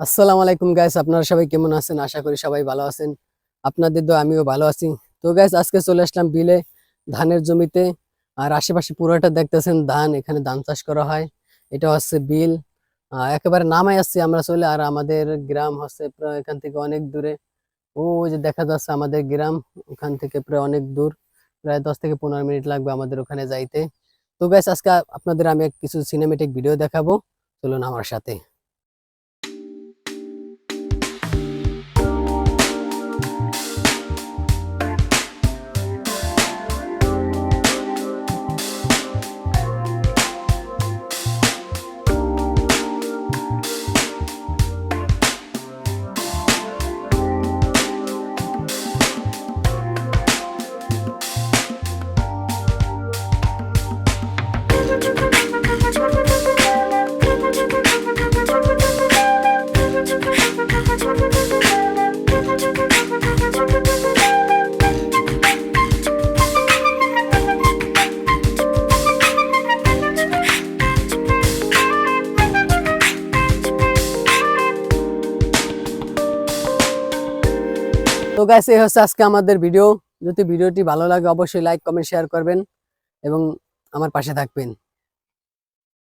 আসসালামু আলাইকুম গাইস আপনারা সবাই কেমন আছেন? আশা করি সবাই ভালো আছেন। আপনাদের তো আমিও ভালো আছি। তো গাইস আজকে চলে আসলাম বিলে ধানের জমিতে। আর আশেপাশে পুরোটা দেখতেছেন ধান, এখানে ধান চাষ করা হয়। এটা হচ্ছে বিল। একেবারে নামাই আসছি আমরা চলে। আর আমাদের গ্রাম হচ্ছে প্রায় এখান থেকে অনেক দূরে। ও যে দেখা যাচ্ছে আমাদের গ্রাম, ওখান থেকে প্রায় অনেক দূর। প্রায় দশ থেকে পনেরো মিনিট লাগবে আমাদের ওখানে যাইতে। তো গাইস আজকে আপনাদের আমি কিছু সিনেমেটিক ভিডিও দেখাবো। চলুন আমার সাথে। তো গাইস এই হচ্ছে আজকে আমাদের ভিডিও যদি ভিডিওটি ভালো লাগে, অবশ্যই লাইক কমেন্ট শেয়ার করবেন এবং আমার পাশে থাকবেন।